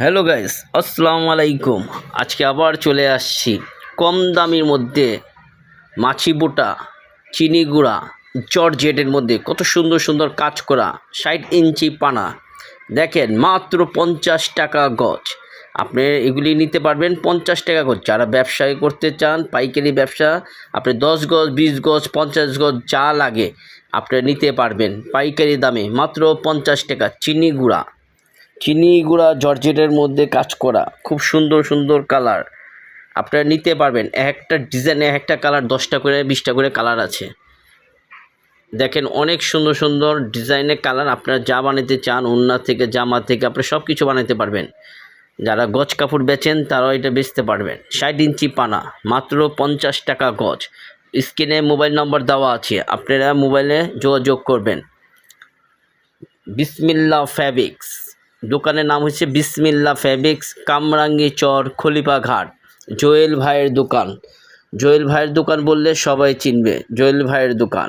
Hello guys আসসালামু আলাইকুম আজকে আবার চলে আসছি। কম দামির মধ্যে মাছি বোটা, চিনি গুঁড়া জর্জেটের মধ্যে কত সুন্দর সুন্দর কাজ করা, ষাট ইঞ্চি পানা। দেখেন, মাত্র পঞ্চাশ টাকা গজ। আপনি এগুলি নিতে পারবেন পঞ্চাশ টাকা গজ। যারা ব্যবসায় করতে চান, পাইকারি ব্যবসা, আপনি দশ গজ, বিশ গজ, পঞ্চাশ গজ, যা লাগে, আপনি নিতে পারবেন পাইকারি দামে। মাত্র পঞ্চাশ টাকা, চিনি গুঁড়া। চিনি গুঁড়া জর্জেটের মধ্যে কাজ করা। খুব সুন্দর সুন্দর কালার। আপনারা নিতে পারবেন। এক একটা ডিজাইনে এক একটা কালার, দশটা করে, বিশটা করে কালার আছে। দেখেন, অনেক সুন্দর সুন্দর ডিজাইনের কালার। আপনারা যা বানাতে চান উন্না থেকে, জামা থেকে আপনি সব কিছু বানাতে পারবেন। যারা গজ কাপড় বেচেন, তারাও এটা বেচতে পারবেন। ষাট ইঞ্চি পানা, মাত্র পঞ্চাশ টাকা গজ। স্ক্রিনে মোবাইল নম্বর দেওয়া আছে। আপনারা মোবাইলে যোগাযোগ করবেন। বিসমিল্লা ফ্যাব্রিক্স। দোকানের নাম হচ্ছে বিসমিল্লা ফ্যাব্রিক্স, কামরাঙ্গি চর খলিপা ঘাট। জোয়েল ভাইয়ের দোকান। জোয়েল ভাইয়ের দোকান বললে সবাই চিনবে, জোয়েল ভাইয়ের দোকান।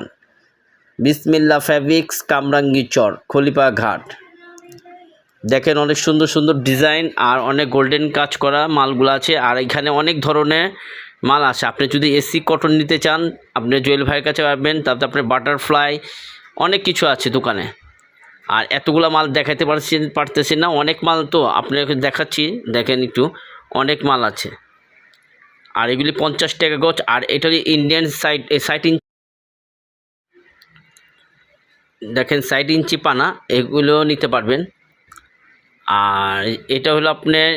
বিসমিল্লা ফ্যাব্রিক্স, কামরাঙ্গি চর খলিপা ঘাট। দেখেন অনেক সুন্দর সুন্দর ডিজাইন আর অনেক গোল্ডেন কাজ করা মালগুলো আছে আর এখানে অনেক ধরনের মাল আছে। আপনি যদি এসি কটন নিতে চান, আপনি জুয়েল ভাইয়ের কাছে পারবেন তারপরে আপনার বাটারফ্লাই, অনেক কিছু আছে দোকানে। আর এতগুলো মাল দেখাতে পারছি পারতেছি না। অনেক মাল তো আপনাকে দেখাচ্ছি। দেখেন একটু, অনেক মাল আছে। আর এগুলি পঞ্চাশ টাকা গছ আর এটা ইন্ডিয়ান সাইড সাইট ইঞ্চ দেখেন সাইট ইঞ্চি পানা। এগুলো নিতে পারবেন। আর এটা হলো আপনার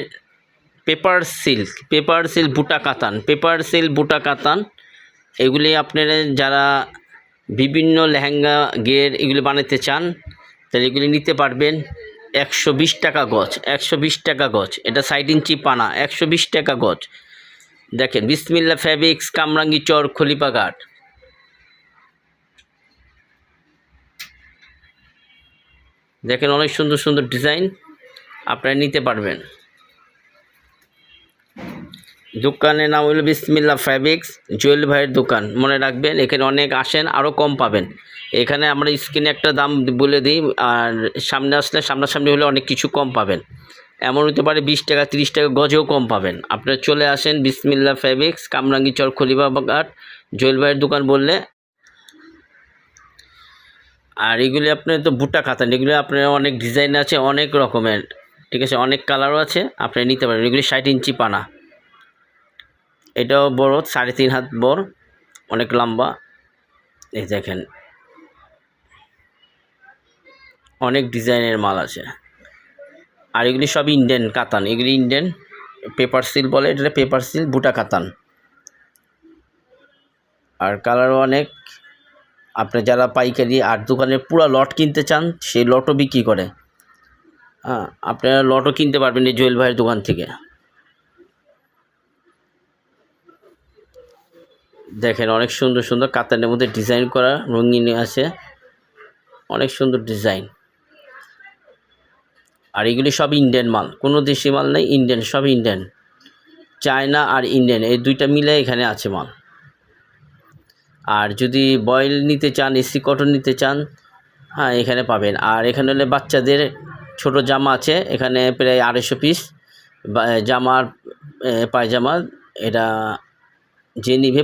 পেপার সিল্ক পেপার সিল্ক বুটা কাতান। পেপার সিল্ক বুটা কাতান। এগুলি আপনারা যারা বিভিন্ন লেহেঙ্গা, গের এগুলি বানাতে চান তাহলে এগুলি নিতে পারবেন একশো বিশ টাকা গছ একশো বিশ টাকা গছ এটা সাইড ইঞ্চি পানা, একশো বিশ টাকা গছ দেখেন, বিসমিল্লা ফ্যাব্রিক্স, কামরাঙ্গি চর, খলিপাঘাট। দেখেন, অনেক সুন্দর সুন্দর ডিজাইন আপনারা নিতে পারবেন। দোকানের নাম হলো বিসমিল্লা ফ্যাব্রিক্স জুয়েল ভাইয়ের দোকান। মনে রাখবেন, এখানে অনেক আসেন আরও কম পাবেন। এখানে আমরা স্ক্রিনে একটা দাম বলে দিই, আর সামনে আসলে সামনাসামনি হলে অনেক কিছু কম পাবেন। এমন হতে পারে বিশ টাকা, তিরিশ টাকা গজেও কম পাবেন। আপনারা চলে আসেন বিসমিল্লা ফ্যাব্রিক্স, কামরাঙ্গি চর খলিবাঘাট জুয়েল ভাইয়ের দোকান বললে। আর এগুলি আপনার তো বুটা খাতান এগুলি আপনার অনেক ডিজাইন আছে, অনেক রকমের, ঠিক আছে? অনেক কালারও আছে আপনি নিতে পারেন। এগুলি ষাট ইঞ্চি পানা। এটাও বড়, সাড়ে তিন হাত বড়, অনেক লম্বা। এই দেখেন, অনেক ডিজাইনের মাল আছে। আর এগুলি সব ইন্ডিয়ান কাতান, এগুলি ইন্ডিয়ান পেপার সিল বলে এটা পেপার সিল বুটা কাতান। আর কালারও অনেক। আপনি যারা পাইকারি আর দোকানে পুরো লট কিনতে চান, সেই লটও বিক্রি করে। হ্যাঁ আপনারা লটও কিনতে পারবেন এই জুয়েল ভাইয়ের দোকান থেকে। দেখেন, অনেক সুন্দর সুন্দর কাতানের মধ্যে ডিজাইন করা রঙিন আছে। অনেক সুন্দর ডিজাইন আর এগুলি সব ইন্ডিয়ান মাল। কোনো দেশি মাল নেই ইন্ডিয়ান সব ইন্ডিয়ান চায়না আর ইন্ডিয়ান এই দুইটা মিলে এখানে আছে মাল। আর যদি বয়েল নিতে চান এসি কটন নিতে চান হ্যাঁ এখানে পাবেন। আর এখানে হলে বাচ্চাদের ছোট জামা আছে, এখানে প্রায় আড়াইশো পিস জামার পায়জামা, এটা যে নিবে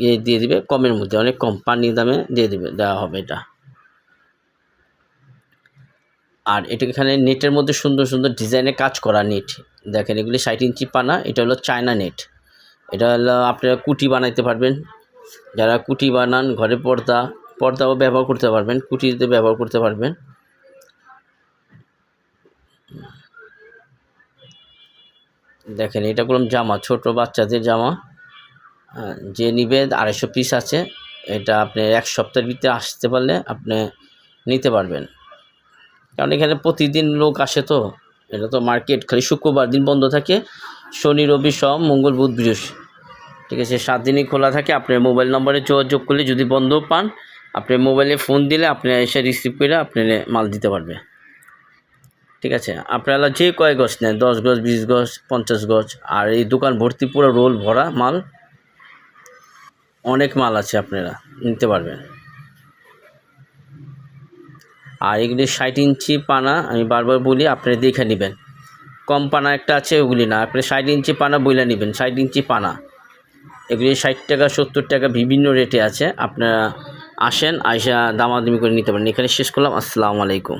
গিয়ে দিয়ে দিবে কমের মধ্যে, অনেক কম পানির দামে দিয়ে দিবে, দেওয়া হবে এটা। আর এটা এখানে নেটের মধ্যে সুন্দর সুন্দর ডিজাইনে কাজ করা নেট। দেখেন, এগুলি ষাট ইঞ্চি পানা, এটা হলো চায়না নেট। এটা হলো আপনারা কুটি বানাইতে পারবেন। যারা কুটি বানান, ঘরে পর্দা, পর্দাও ব্যবহার করতে পারবেন, কুটিতে ব্যবহার করতে পারবেন। দেখেন, এটা করলাম জামা, ছোট বাচ্চাদের জামা। যে নিবে আড়াইশো পিস আছে, এটা আপনি এক সপ্তাহের ভিতরে আসতে পারলে আপনি নিতে পারবেন। কারণ এখানে প্রতিদিন লোক আসে তো, এটা তো মার্কেট, খালি শুক্রবার দিন বন্ধ থাকে, শনি, রবি সব মঙ্গল, বুধ বৃহস্পতি ঠিক আছে, সাত দিনই খোলা থাকে আপনার মোবাইল নম্বরে যোগাযোগ করলে যদি বন্ধ পান আপনার মোবাইলে ফোন দিলে আপনি এসে রিসিভ করে আপনি মাল দিতে পারবে। ঠিক আছে, আপনারা যে কয় গছ নেন, দশ গজ, বিশ গজ, পঞ্চাশ গছ আর এই দোকান ভর্তি পুরো রোল ভরা মাল অনেক মাল আছে আপনারা, নিতে পারবেন। আর এগুলি ষাট ইঞ্চি পানা, আমি বারবার বলি আপনারা দেখে নেবেন। কম পানা একটা আছে, ওগুলি না। আপনি ষাট ইঞ্চি পানা বইলে নেবেন, ষাট ইঞ্চি পানা। এগুলি ষাট টাকা, সত্তর টাকা বিভিন্ন রেটে আছে। আপনারা আসেন, আইসা দামাদামি করে নিতে পারেন। এখানে শেষ করলাম। আসসালামু আলাইকুম।